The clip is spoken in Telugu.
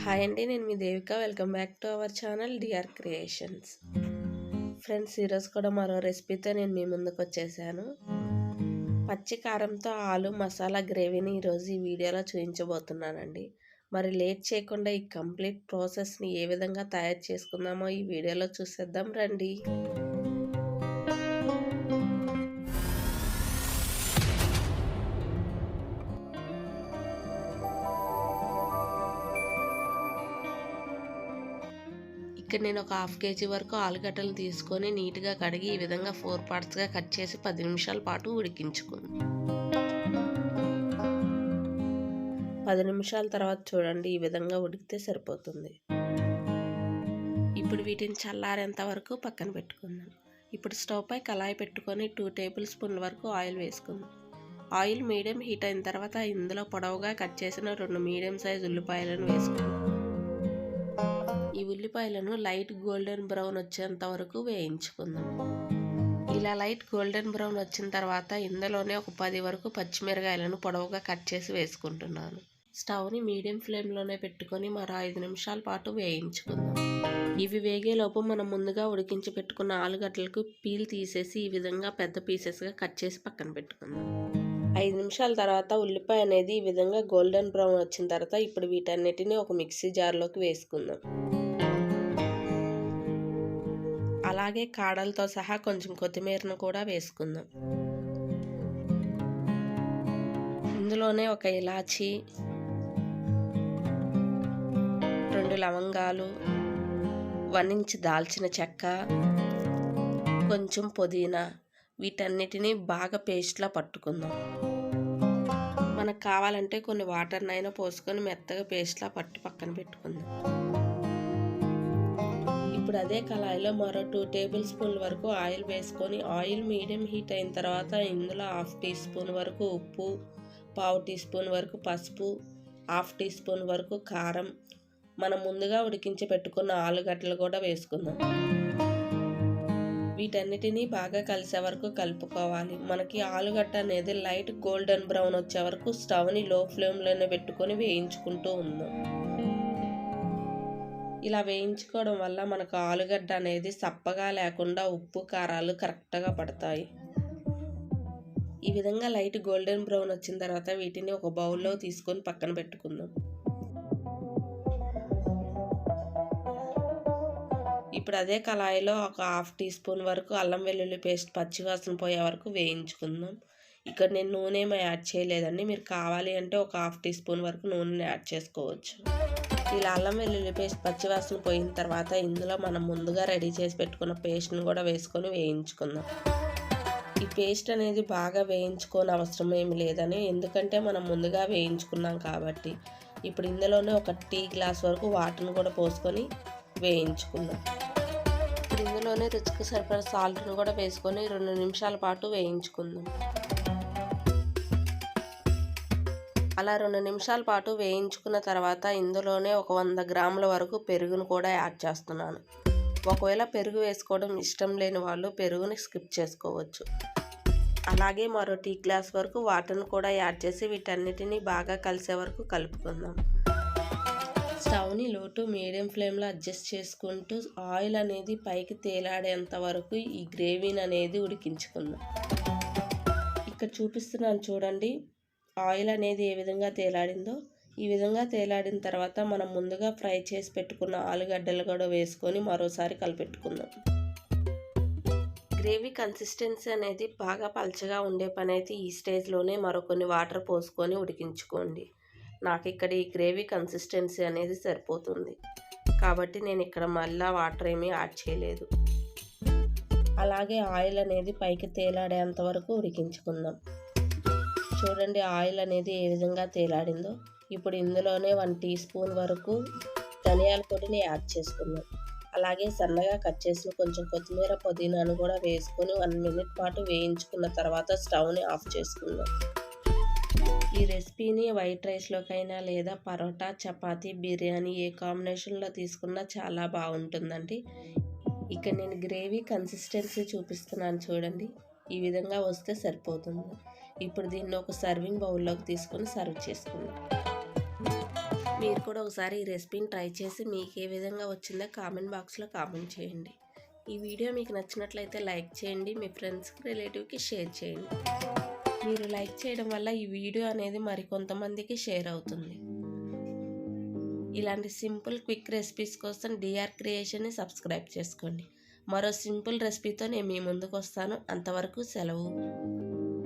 హాయ్ అండి నేను మీ Devika. Welcome back to our channel DR creations. Friends ఈరోజు కూడా మరో రెసిపీతో నేను మీ ముందుకు వచ్చేసాను. పచ్చి కారంతో ఆలు మసాలా గ్రేవీని ఈరోజు ఈ వీడియోలో చూపించబోతున్నానండి. మరి లేట్ చేయకుండా ఈ కంప్లీట్ ప్రాసెస్ని ఏ విధంగా తయారు చేసుకుందామో ఈ వీడియోలో చూసేద్దాం రండి. ఇక్కడ నేను ఒక హాఫ్ కేజీ వరకు ఆలుగడ్డలు తీసుకొని నీట్గా కడిగి ఈ విధంగా ఫోర్ పార్ట్స్గా కట్ చేసి పది నిమిషాల పాటు ఉడికించుకుంది. పది నిమిషాల తర్వాత చూడండి ఈ విధంగా ఉడికితే సరిపోతుంది. ఇప్పుడు వీటిని చల్లారేంత వరకు పక్కన పెట్టుకుందాం. ఇప్పుడు స్టవ్ పై కళాయి పెట్టుకొని టూ టేబుల్ స్పూన్ల వరకు ఆయిల్ వేసుకుందాం. ఆయిల్ మీడియం హీట్ అయిన తర్వాత ఇందులో పొడవుగా కట్ చేసిన రెండు మీడియం సైజ్ ఉల్లిపాయలను వేసుకుందాం. ఈ ఉల్లిపాయలను లైట్ గోల్డెన్ బ్రౌన్ వచ్చేంత వరకు వేయించుకుందాం. ఇలా లైట్ గోల్డెన్ బ్రౌన్ వచ్చిన తర్వాత ఇందులోనే ఒక పది వరకు పచ్చిమిరకాయలను పొడవుగా కట్ చేసి వేసుకుంటున్నాను. స్టవ్ని మీడియం ఫ్లేమ్లోనే పెట్టుకొని మరో ఐదు నిమిషాల పాటు వేయించుకుందాం. ఇవి వేగేలోపు మనం ముందుగా ఉడికించి పెట్టుకున్న ఆలుగడ్డలకు పీల్ తీసేసి ఈ విధంగా పెద్ద పీసెస్గా కట్ చేసి పక్కన పెట్టుకుందాం. ఐదు నిమిషాల తర్వాత ఉల్లిపాయ అనేది ఈ విధంగా గోల్డెన్ బ్రౌన్ వచ్చిన తర్వాత ఇప్పుడు వీటన్నిటిని ఒక మిక్సీ జార్లోకి వేసుకుందాం. అలాగే కాడలతో సహా కొంచెం కొత్తిమీరను కూడా వేసుకుందాం. ఇందులోనే ఒక ఇలాచి రెండు లవంగాలు వన్ ఇంచ్ దాల్చిన చెక్క కొంచెం పుదీనా వీటన్నిటిని బాగా పేస్ట్లా పట్టుకుందాం. మనకు కావాలంటే కొన్ని వాటర్నైనా పోసుకొని మెత్తగా పేస్ట్లా పట్టి పక్కన పెట్టుకుందాం. ఇప్పుడు అదే కళాయిలో మరో టూ టేబుల్ స్పూన్ల వరకు ఆయిల్ వేసుకొని ఆయిల్ మీడియం హీట్ అయిన తర్వాత ఇందులో హాఫ్ టీ స్పూన్ వరకు ఉప్పు పావు టీ స్పూన్ వరకు పసుపు హాఫ్ టీ స్పూన్ వరకు కారం. మనం ముందుగా ఉడికించి పెట్టుకున్న ఆలుగడ్డలు కూడా వేసుకుందాం. వీటన్నిటినీ బాగా కలిసే వరకు కలుపుకోవాలి. మనకి ఆలుగడ్డ అనేది లైట్ గోల్డెన్ బ్రౌన్ వచ్చే వరకు స్టవ్ని లో ఫ్లేమ్లోనే పెట్టుకొని వేయించుకుంటూ ఉందాం. ఇలా వేయించుకోవడం వల్ల మనకు ఆలుగడ్డ అనేది సప్పగా లేకుండా ఉప్పు కారాలు కరెక్ట్గా పడతాయి. ఈ విధంగా లైట్ గోల్డెన్ బ్రౌన్ వచ్చిన తర్వాత వీటిని ఒక బౌల్లో తీసుకొని పక్కన పెట్టుకుందాం. ఇప్పుడు అదే కళాయిలో ఒక హాఫ్ టీ స్పూన్ వరకు అల్లం వెల్లుల్లి పేస్ట్ పచ్చివాసన పోయే వరకు వేయించుకుందాం. ఇక్కడ నేను నూనె యాడ్ చేయలేదండి. మీరు కావాలి అంటే ఒక హాఫ్ టీ స్పూన్ వరకు నూనెని యాడ్ చేసుకోవచ్చు. ఇలా అల్లం వెల్లుల్లి పేస్ట్ పచ్చివాసన పోయిన తర్వాత ఇందులో మనం ముందుగా రెడీ చేసి పెట్టుకున్న పేస్ట్ని కూడా వేసుకొని వేయించుకుందాం. ఈ పేస్ట్ అనేది బాగా వేయించుకోని అవసరం ఏమి లేదని ఎందుకంటే మనం ముందుగా వేయించుకున్నాం కాబట్టి. ఇప్పుడు ఇందులోనే ఒక టీ గ్లాస్ వరకు వాటర్ని కూడా పోసుకొని వేయించుకుందాం. ఇప్పుడు ఇందులోనే రుచికి సరిపడా సాల్ట్ను కూడా వేసుకొని రెండు నిమిషాల పాటు వేయించుకుందాం. అలా రెండు నిమిషాల పాటు వేయించుకున్న తర్వాత ఇందులోనే ఒక వంద గ్రాముల వరకు పెరుగును కూడా యాడ్ చేస్తున్నాను. ఒకవేళ పెరుగు వేసుకోవడం ఇష్టం లేని వాళ్ళు పెరుగుని స్కిప్ చేసుకోవచ్చు. అలాగే మరో టీ గ్లాస్ వరకు వాటర్ను కూడా యాడ్ చేసి వీటన్నిటిని బాగా కలిసే వరకు కలుపుకుందాం. స్టవ్ని లోటు మీడియం ఫ్లేమ్లో అడ్జస్ట్ చేసుకుంటూ ఆయిల్ అనేది పైకి తేలాడేంత వరకు ఈ గ్రేవీని అనేది ఉడికించుకుందాం. ఇక్కడ చూపిస్తున్నాను చూడండి. ఆయిల్ అనేది ఏ విధంగా తేలాడిందో ఈ విధంగా తేలాడిన తర్వాత మనం ముందుగా ఫ్రై చేసి పెట్టుకున్న ఆలుగడ్డలు కూడా వేసుకొని మరోసారి కలిపెట్టుకుందాం. గ్రేవీ కన్సిస్టెన్సీ అనేది బాగా పలచగా ఉండే పని అయితే ఈ స్టేజ్లోనే మరికొన్ని వాటర్ పోసుకొని ఉడికించుకోండి. నాకు ఇక్కడ ఈ గ్రేవీ కన్సిస్టెన్సీ అనేది సరిపోతుంది. కాబట్టి నేను ఇక్కడ మళ్ళీ వాటర్ ఏమీ యాడ్ చేయలేదు. అలాగే ఆయిల్ అనేది పైకి తేలాడేంత వరకు ఉడికించుకుందాం. చూడండి ఆయిల్ అనేది ఏ విధంగా తేలాడిందో. ఇప్పుడు ఇందులోనే వన్ టీ స్పూన్ వరకు ధనియాల పొడిని యాడ్ చేసుకున్నాం అలాగే సన్నగా కట్ చేసిన కొంచెం కొత్తిమీర పుదీనాను కూడా వేసుకొని వన్ మినిట్ పాటు వేయించుకున్న తర్వాత స్టవ్ని ఆఫ్ చేసుకున్నాం ఈ రెసిపీని వైట్ రైస్లోకైనా లేదా పరోటా చపాతీ బిర్యానీ ఏ కాంబినేషన్లో తీసుకున్నా చాలా బాగుంటుందండి. ఇక్కడ నేను గ్రేవీ కన్సిస్టెన్సీ చూపిస్తున్నాను చూడండి. ఈ విధంగా వస్తే సరిపోతుంది. ఇప్పుడు దీన్ని ఒక సర్వింగ్ బౌల్లోకి తీసుకొని సర్వ్ చేసుకుందాం. మీరు కూడా ఒకసారి ఈ రెసిపీని ట్రై చేసి మీకు ఏ విధంగా వచ్చిందో కామెంట్ బాక్స్లో కామెంట్ చేయండి. ఈ వీడియో మీకు నచ్చినట్లయితే లైక్ చేయండి మీ ఫ్రెండ్స్కి రిలేటివ్కి షేర్ చేయండి. మీరు లైక్ చేయడం వల్ల ఈ వీడియో అనేది మరికొంతమందికి షేర్ అవుతుంది. ఇలాంటి సింపుల్ క్విక్ రెసిపీస్ కోసం డిఆర్ క్రియేషన్ని సబ్స్క్రైబ్ చేసుకోండి. మరో సింపుల్ రెసిపీతో నేను మీ ముందుకు వస్తాను అంతవరకు సెలవు.